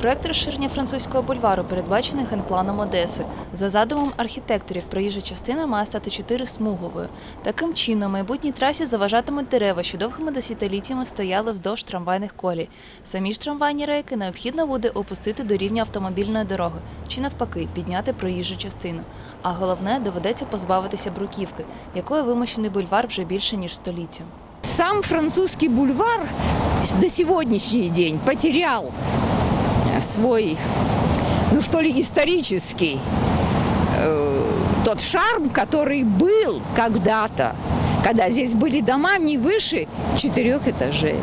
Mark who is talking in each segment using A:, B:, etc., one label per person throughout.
A: Проект розширення французького бульвару передбачений генпланом Одеси. За задумом архітекторів, проїжджа частина має стати чотирисмуговою. Таким чином, майбутній трасі заважатимуть дерева, що довгими десятиліттями стояли вздовж трамвайних колій. Самі ж трамвайні рейки необхідно буде опустити до рівня автомобільної дороги чи навпаки підняти проїжджу частину. А головне доведеться позбавитися бруківки, якою вимощений бульвар вже більше ніж століття.
B: Сам французский бульвар до сегодняшний день потерял свой, ну что ли, исторический э, тот шарм, который был когда-то, когда здесь были дома не выше четырех этажей.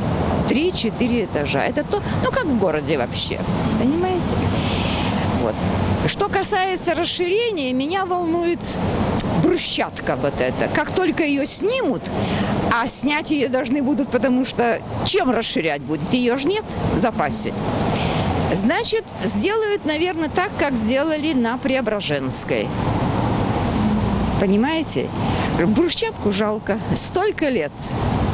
B: Три-четыре этажа. Это то, ну как в городе вообще, понимаете? Вот. Что касается расширения, меня волнует брусчатка вот эта. Как только ее снимут, а снять ее должны будут, потому что чем расширять будет? Ее же нет в запасе. Значит, сделают, наверное, так, как сделали на Преображенской. Понимаете? Брусчатку жалко. Столько лет.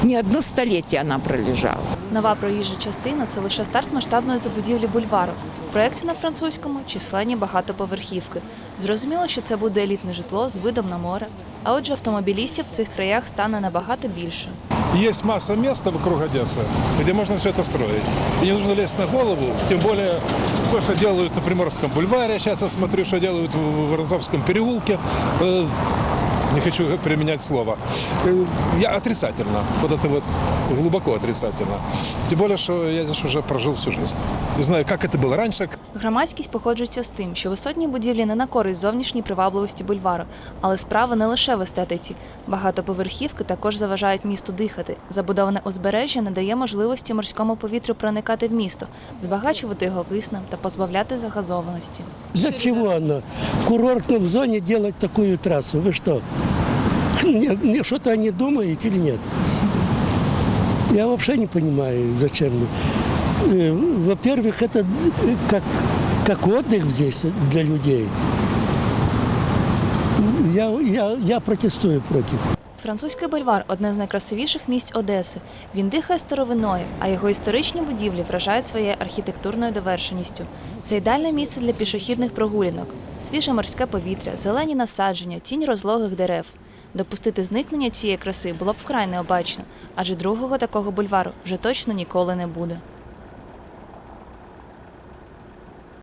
B: Не одно столетие она пролежала.
A: Нова проїжджа частина це лише старт масштабної забудівлі бульвару. В проєкті на французькому численні багатоповерхівки. Зрозуміло, що це буде елітне житло з видом на море. А отже, автомобілістів в цих краях стане набагато більше.
C: Есть масса места вокруг Одессы, где можно все это строить. И не нужно лезть на голову, тем более то, что делают на Приморском бульваре, сейчас я смотрю, что делают в в Воронцовском переулке. Э, Не хочу применять слово. Э, Я отрицательно, вот это вот глубоко отрицательно. Тем более, что я здесь уже прожил всю жизнь. И знаю, как это было раньше,
A: Громадськість походжується з тим, що висотні будівлі не на користь зовнішній привабливості бульвару, але справа не лише в естетиці. Багатоповерхівки також заважають місту дихати. Забудоване узбережжя не дає можливості морському повітрю проникати в місто, збагачувати його киснем та позбавляти загазованості.
D: Для чего она в курортном зоне делать такую трассу? Вы что? Не- не- Что-то они думают или нет? Я вообще не понимаю, зачем. Э, Во-первых, это э, как, как отдых здесь для людей. Я, я, я протестую против.
A: Французький бульвар одне з найкрасивіших місць Одеси. Він дихає старовиною, а його історичні будівлі вражають своєю архітектурною довершеністю. Це ідеальне місце для пішохідних прогулянок, свіже морське повітря, зелені насадження, тінь розлогих дерев. Допустити зникнення цієї краси було б вкрай необачно, адже другого такого бульвару вже точно ніколи не буде.